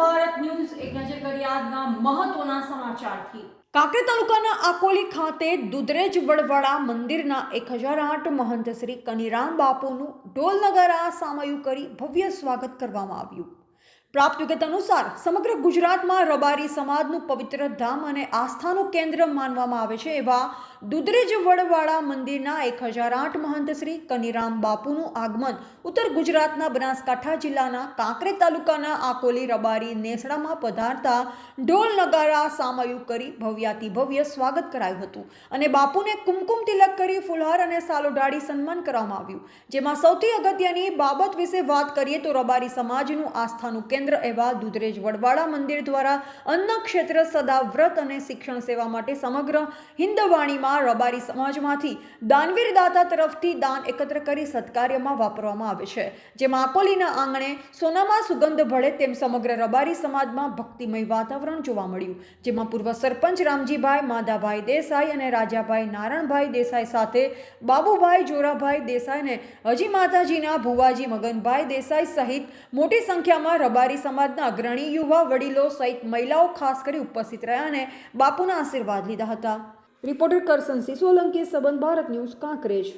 Bharat news એક નજર કરી આજના મહત્વના સમાચારથી. કાંકરી તાલુકાના આકોલી ખાતે દુધરેજ વડવાડા મંદિરના એક હજાર આઠ મહંત શ્રી કનિરામ બાપુનું ઢોલ નગારા સામયું કરી ભવ્ય સ્વાગત કરવામાં આવ્યું. પ્રાપ્ત વિગત અનુસાર સમગ્ર ગુજરાતમાં રબારી સમાજનું પવિત્ર ધામ અને આસ્થાનું કેન્દ્ર માનવામાં આવે છે એવા દુધરેજ વડવાળા મંદિરના એક હજાર આઠ મહંત શ્રી કનીરામ બાપુનું આગમન ઉત્તર ગુજરાતના બનાસકાંઠા જિલ્લાના કાંકરે તાલુકાના આકોલી રબારી નેસડામાં પધારતા ઢોલ નગારા સામયું કરી ભવ્યાતિ ભવ્ય સ્વાગત કરાયું હતું. અને બાપુને કુમકુમ તિલક કરી ફુલહાર અને સાલો સન્માન કરવામાં આવ્યું. જેમાં સૌથી અગત્યની બાબત વિશે વાત કરીએ તો રબારી સમાજનું આસ્થાનું કેન્દ્ર એવા દુધરેજ વડવાળા મંદિર દ્વારા અન્ન ક્ષેત્ર સદા વ્રત અને શિક્ષણ સેવા માટે સમગ્ર હિન્દવાણીમાં રબારી સમાજમાંથી દાનવીર દાતા તરફથી દાન એકત્ર કરી સત્કાર્યમાં વાપરવામાં આવે છે. જેમાં આકોલીના આંગણે સોનામાં સુગંધ ભળે તેમ સમગ્ર રબારી સમાજમાં ભક્તિમય વાતાવરણ જોવા મળ્યું. જેમાં પૂર્વ સરપંચ રામજીભાઈ, માધાભાઈ દેસાઈ અને રાજાભાઈ નારણભાઈ દેસાઈ સાથે બાબુભાઈ જોરાભાઈ દેસાઈને હજી માતાજીના ભુવાજી મગનભાઈ દેસાઈ સહિત મોટી સંખ્યામાં રબારી સમાજના અગ્રણી યુવા વડીલો સહિત મહિલાઓ ખાસ કરી ઉપસ્થિત રહ્યા અને બાપુના આશીર્વાદ લીધા હતા. રિપોર્ટર કરસનસિંહ સોલંકી સંબંધ ભારત ન્યૂઝ કાંકરેજ.